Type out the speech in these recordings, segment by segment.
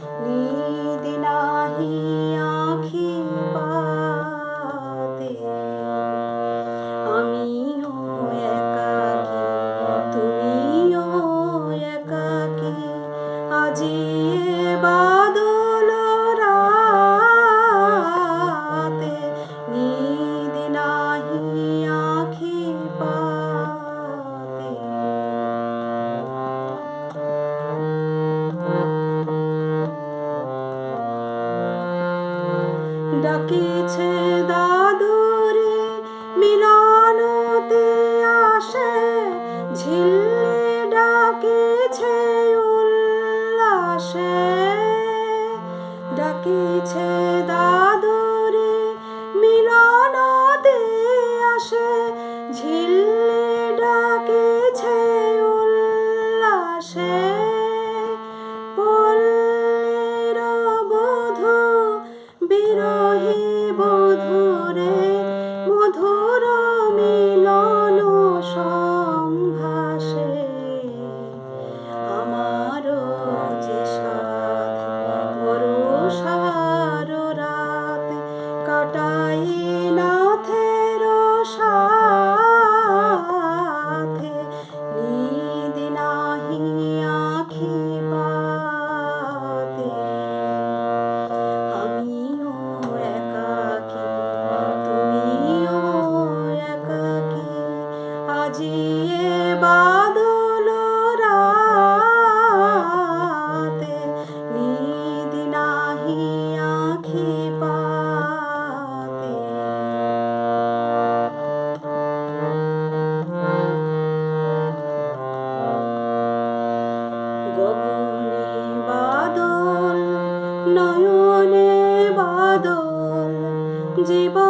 लीद नाही আখি পাতে আমিও একাকি তুমিও একাকি আজি এবার ডাকিছে দাদুরে মিলনতে আসে ঝিল্লি ডাকিছে উল্লাসে। ডাকিছে সাজিয়ে বাদল রাতে নিদ নাহি আখি পাতে। গগনে বাদল নয়নে বাদল জীবন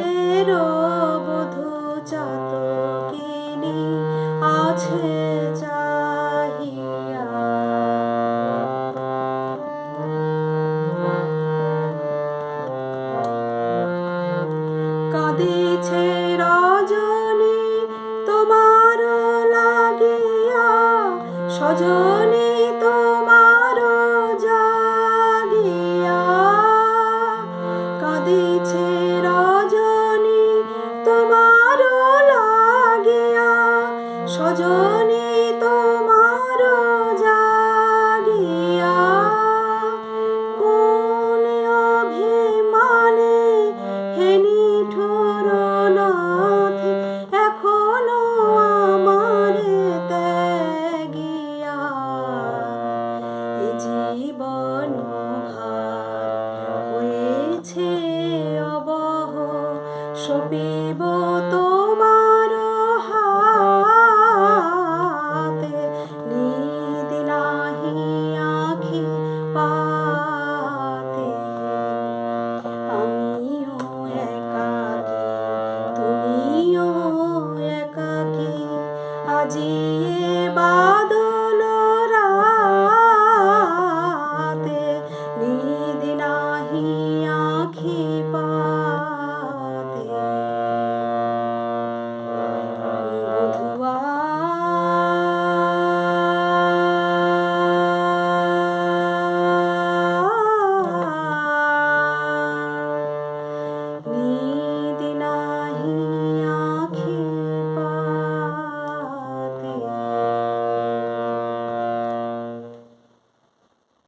Roger.